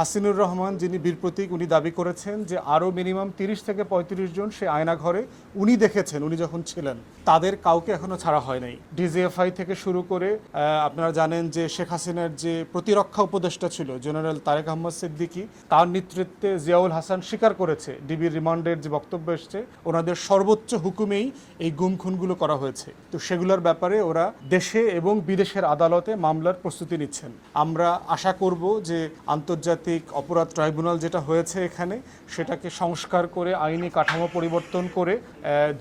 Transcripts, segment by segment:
হাসিনুর রহমান যিনি বীর প্রতীক, উনি দাবি করেছেন যে আরও মিনিমাম তিরিশ থেকে পঁয়ত্রিশ জন সে আয়না ঘরে উনি দেখেছেন, উনি যখন ছিলেন। তাদের কাউকে এখনও ছাড়া হয় নাই। ডিজিএফআই থেকে শুরু করে আপনারা জানেন যে শেখ হাসিনার যে প্রতিরক্ষা উপদেষ্টা ছিল, জেনারেল তারেক আহমদ সিদ্দিকী, তার নেতৃত্বে জিয়াউল হাসান স্বীকার করেছে, ডিবির রিমান্ডের যে বক্তব্য এসছে, ওনাদের সর্বোচ্চ হুকুমেই এই গুম খুনগুলো করা হয়েছে। তো সেগুলোর ব্যাপারে ওরা দেশে এবং বিদেশের আদালতে মামলার প্রস্তুতি নিচ্ছেন। আমরা আশা করব যে আন্তর্জাতিক অপরাধ ট্রাইব্যুনাল যেটা হয়েছে এখানে, সেটাকে সংস্কার করে, আইনি কাঠামো পরিবর্তন করে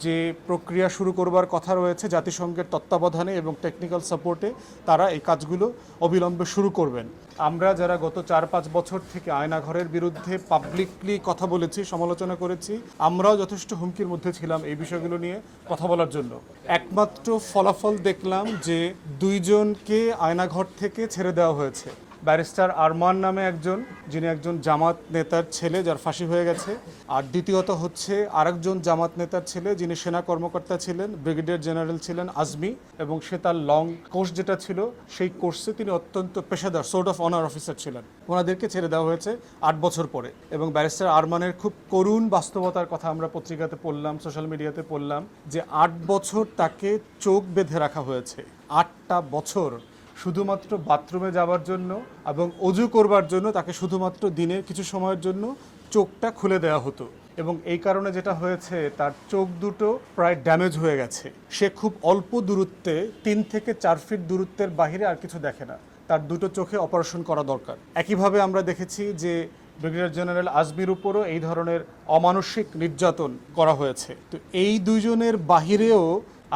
যে প্রক্রিয়া শুরু করবার কথা রয়েছে জাতিসংঘের তত্ত্বাবধানে এবং টেকনিক্যাল সাপোর্টে তারা এই কাজগুলো অবিলম্বে শুরু করবেন। আমরা যারা গত চার পাঁচ বছর থেকে আয়নাঘরের বিরুদ্ধে পাবলিকলি কথা বলেছি, সমালোচনা করেছি, আমরাও যথেষ্ট হুমকির মধ্যে ছিলাম এই বিষয়গুলো নিয়ে কথা বলার জন্য। একমাত্র ফলাফল দেখলাম যে দুইজনকে আয়নাঘর থেকে ছেড়ে দেওয়া হয়েছে। ব্যারিস্টার আরমান নামে একজন, যিনি একজন জামাত নেতার ছেলে যার ফাঁসি হয়ে গেছে। আর দ্বিতীয়ত হচ্ছে আরেকজন জামাত নেতার ছেলে, যিনি সেনা কর্মকর্তা ছিলেন, ব্রিগেডিয়ার জেনারেল ছিলেন আজমি, এবং সে তার লং কোর্স যেটা ছিল, সেই কোর্সে তিনি অত্যন্ত পেশাদার সোর্ট অফ অনার অফিসার ছিলেন। ওনাদেরকে ছেড়ে দেওয়া হয়েছে আট বছর পরে। এবং ব্যারিস্টার আরমানের খুব করুণ বাস্তবতার কথা আমরা পত্রিকাতে পড়লাম, সোশ্যাল মিডিয়াতে পড়লাম, যে আট বছর তাকে চোখ বেঁধে রাখা হয়েছে। আটটা বছর শুধুমাত্র বাথরুমে যাওয়ার জন্য এবং অজু করবার জন্য তাকে শুধুমাত্র দিনের কিছু সময়ের জন্য চোখটা খুলে দেওয়া হতো। এবং এই কারণে যেটা হয়েছে, তার চোখ দুটো প্রায় ড্যামেজ হয়ে গেছে। সে খুব অল্প দূরত্বে, তিন থেকে চার ফিট দূরত্বের বাইরে আর কিছু দেখে না। তার দুটো চোখে অপারেশন করা দরকার। একইভাবে আমরা দেখেছি যে ব্রিগেডিয়ার জেনারেল আজমির উপরও এই ধরনের অমানসিক নির্যাতন করা হয়েছে। তো এই দুজনের বাহিরেও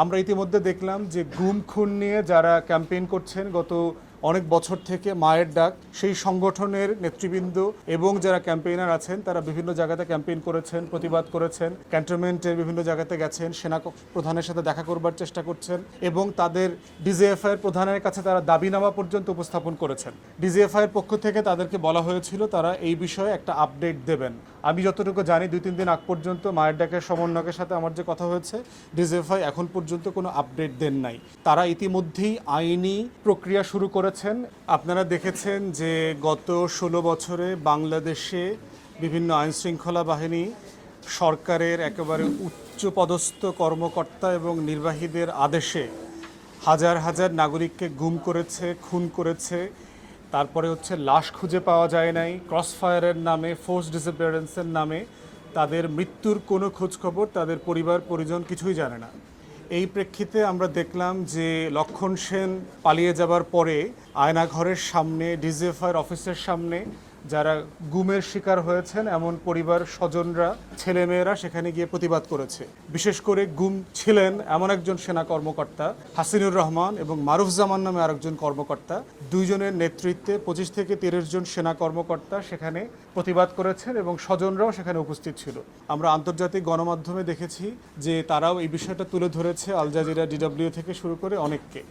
আমরা ইতিমধ্যে দেখলাম যে গুম খুন নিয়ে যারা ক্যাম্পেইন করছেন গত অনেক বছর থেকে মায়ের ডাক, সেই সংগঠনের নেতৃবৃন্দ এবং যারা ক্যাম্পেইনার আছেন, তারা বিভিন্ন জায়গাতে ক্যাম্পেইন করেছেন, প্রতিবাদ করেছেন, ক্যান্টনমেন্টের বিভিন্ন জায়গাতে গেছেন, সেনা প্রধানের সাথে দেখা করবার চেষ্টা করছেন এবং তাদের ডিজিএফআই প্রধানের কাছে তারা দাবিনামা পর্যন্ত উপস্থাপন করেছেন। ডিজিএফআই এর পক্ষ থেকে তাদেরকে বলা হয়েছিল, তারা এই বিষয়ে একটা আপডেট দেবেন। আমি যতটুকু জানি, দুই তিন দিন আগ পর্যন্ত মায়ের ডাকের সমন্বয়কের সাথে আমার যে কথা হয়েছে, ডিজিএফআই এখন পর্যন্ত কোনো আপডেট দেন নাই। তারা ইতিমধ্যেই আইনি প্রক্রিয়া শুরু করেছেন। আপনারা দেখেছেন যে গত ষোলো বছরে বাংলাদেশে বিভিন্ন আইন শৃঙ্খলা বাহিনী সরকারের একেবারে উচ্চপদস্থ কর্মকর্তা এবং নির্বাহীদের আদেশে হাজার হাজার নাগরিককে গুম করেছে, খুন করেছে। তারপরে হচ্ছে লাশ খুঁজে পাওয়া যায় নাই। ক্রস ফায়ারের নামে ফোর্স ডিসঅ্যাপিয়ারেন্সের নামে তাদের মৃত্যুর কোনো খোঁজখবর, তাদের পরিবার, পরিজন কিছুই জানে না। এই প্রেক্ষিতে আমরা দেখলাম যে লক্ষণ সেন পালিয়ে যাবার পরে আয়নাঘরের সামনে, ডিজিএফআইয়ের অফিসের সামনে যারা গুমের শিকার হয়েছেন, এমন পরিবার স্বজনরা, ছেলেমেয়েরা সেখানে গিয়ে প্রতিবাদ করেছে। বিশেষ করে গুম ছিলেন এমন একজন সেনা কর্মকর্তা, হাসিনুর রহমান এবং মারুফ জামান নামে আরেকজন কর্মকর্তা। দুইজনের নেতৃত্বে পঁচিশ থেকে তিরিশ জন সেনা কর্মকর্তা সেখানে প্রতিবাদ করেছেন এবং স্বজনরাও সেখানে উপস্থিত ছিল। আমরা আন্তর্জাতিক গণমাধ্যমে দেখেছি যে তারাও এই বিষয়টা তুলে ধরেছে, আল জাজিরা, ডিডব্লিউ থেকে শুরু করে অনেককে।